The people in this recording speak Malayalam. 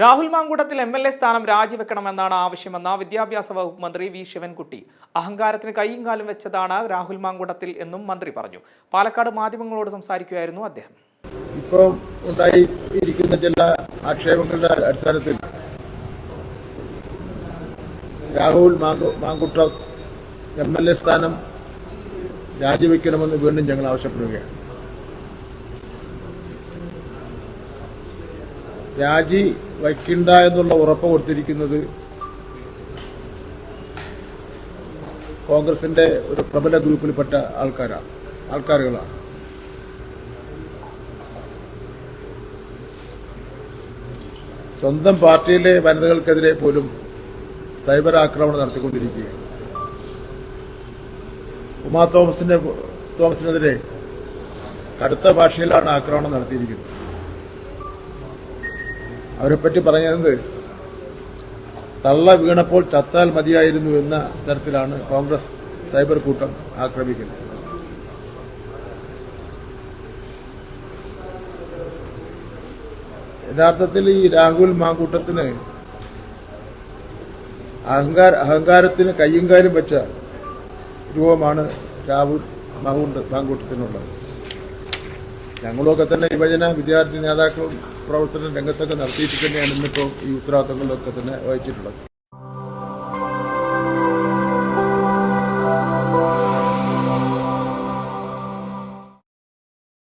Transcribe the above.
Rahul Mamkootathil M L A സ്ഥാനം രാജിവെക്കണമെന്നാണ് ആവശ്യമെന്ന വിദ്യാഭ്യാസ വകുപ്പ് മന്ത്രി വി ശിവൻകുട്ടി. അഹങ്കാരത്തിന് കൈയും കാലും വെച്ചതാണ് രാഹുൽ മാങ്കൂട്ടത്തിൽ എന്നും മന്ത്രി പറഞ്ഞു. പാലക്കാട് മാധ്യമങ്ങളോട് സംസാരിക്കുകയായിരുന്നു അദ്ദേഹം. ഇപ്പോൾ ഉണ്ടായിരിക്കുന്ന ചില ആക്ഷേപങ്ങളുടെ അടിസ്ഥാനത്തിൽ Rahul Mankoottam M L A സ്ഥാനം രാജിവെക്കണമെന്ന് വീണ്ടും ഞങ്ങൾ ആവശ്യപ്പെടുകയാണ്. രാജി വയ്ക്കണ്ട എന്നുള്ള ഉറപ്പ് കൊടുത്തിരിക്കുന്നത് കോൺഗ്രസിന്റെ ഒരു പ്രബല ഗ്രൂപ്പിൽപ്പെട്ട ആൾക്കാരാണ് ആൾക്കാരുകളാണ്. സ്വന്തം പാർട്ടിയിലെ വനിതകൾക്കെതിരെ പോലും സൈബർ ആക്രമണം നടത്തിക്കൊണ്ടിരിക്കുകയാണ്. ഉമാ തോമസിന്റെ തോമസിനെതിരെ കടുത്ത ഭാഷയിലാണ് ആക്രമണം നടത്തിയിരിക്കുന്നത്. അവരെപ്പറ്റി പറഞ്ഞത് തള്ള വീണപ്പോൾ ചത്താൽ മതിയായിരുന്നു എന്ന തരത്തിലാണ് കോൺഗ്രസ് സൈബർ കൂട്ടം ആക്രമിക്കുന്നത്. യഥാർത്ഥത്തിൽ ഈ രാഹുൽ മാങ്കൂട്ടത്തിന് അഹങ്കാര അഹങ്കാരത്തിന് കയ്യും കാലും വെച്ച രൂപമാണ് രാഹുൽ മാങ്കൂട്ട മാങ്കൂട്ടത്തിനുള്ളത്. ഞങ്ങളുമൊക്കെ തന്നെ യുവജന വിദ്യാർത്ഥി നേതാക്കളും പ്രവർത്തന രംഗത്തൊക്കെ നടത്തിയിട്ട് തന്നെയാണ് ഇന്നിപ്പോൾ ഈ ഉത്തരവാദിത്തങ്ങളിലൊക്കെ തന്നെ വഹിച്ചിട്ടുള്ളത്.